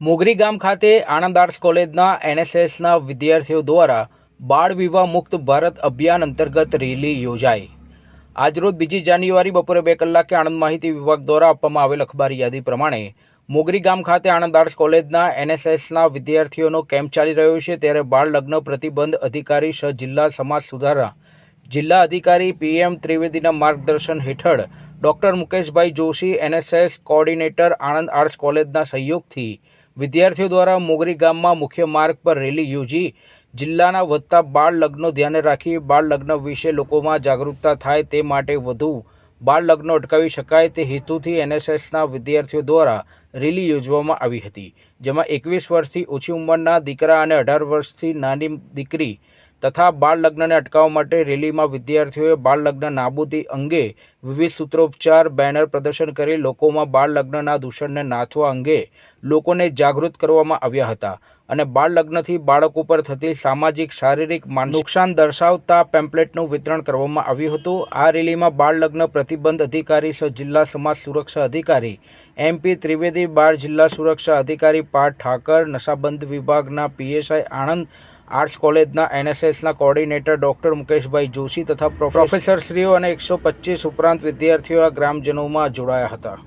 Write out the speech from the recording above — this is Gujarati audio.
મોગરી ગામ ખાતે આણંદ આર્ટ્સ કોલેજના એનએસએસના વિદ્યાર્થીઓ દ્વારા બાળ વિવાહ મુક્ત ભારત અભિયાન અંતર્ગત રેલી યોજાઈ. આજરોજ બીજી જાન્યુઆરી બપોરે બે કલાકે આણંદ માહિતી વિભાગ દ્વારા આપવામાં આવેલ અખબારી યાદી પ્રમાણે મોગરી ગામ ખાતે આણંદ આર્ટ્સ કોલેજના એનએસએસના વિદ્યાર્થીઓનો કેમ્પ ચાલી રહ્યો છે ત્યારે બાળ લગ્ન પ્રતિબંધ અધિકારી સહ જિલ્લા સમાજ સુધારા જિલ્લા અધિકારી પીએમ ત્રિવેદીના માર્ગદર્શન હેઠળ doctor Mukeshbhai Joshi, NSS coordinator Anand arts કોલેજના સહયોગથી વિદ્યાર્થીઓ દ્વારા મોગરી ગામમાં મુખ્ય માર્ગ પર રેલી યોજી જિલ્લાના વધતા બાળ લગ્નો ધ્યાને રાખી બાળ લગ્ન વિશે લોકોમાં જાગૃતતા થાય તે માટે વધુ બાળ લગ્નો અટકાવી શકાય તે હેતુથી એનએસએસના વિદ્યાર્થીઓ દ્વારા રેલી યોજવામાં આવી હતી, જેમાં એકવીસ વર્ષથી ઓછી ઉંમરના દીકરા અને અઢાર વર્ષથી નાની દીકરી તથા બાળ લગ્નને અટકાવવા માટે રેલીમાં વિદ્યાર્થીઓએ બાળ લગ્ન નાબૂદી અંગે વિવિધ સૂત્રોપચાર, બેનર પ્રદર્શન કરી લોકોમાં બાળ લગ્નના દૂષણને નાથવા અંગે લોકોને જાગૃત કરવામાં આવ્યા હતા અને બાળ લગ્નથી બાળકો પર થતી સામાજિક શારીરિક નુકસાન દર્શાવતા પેમ્પલેટનું વિતરણ કરવામાં આવ્યું હતું. આ રેલીમાં બાળ લગ્ન પ્રતિબંધ અધિકારી સહ જિલ્લા સમાજ સુરક્ષા અધિકારી એમપી ત્રિવેદી બાળ જિલ્લા સુરક્ષા અધિકારી પાઠ ઠાકર નશાબંધ વિભાગના પીએસઆઈ આણંદ આર્ટ્સ કોલેજના એનએસએસના કોઓર્ડિનેટર ડોક્ટર મુકેશભાઈ જોશી તથા પ્રોફેસરશ્રીઓ અને એકસો પચીસ ઉપરાંત વિદ્યાર્થીઓ આ ગ્રામજનોમાં જોડાયા હતા.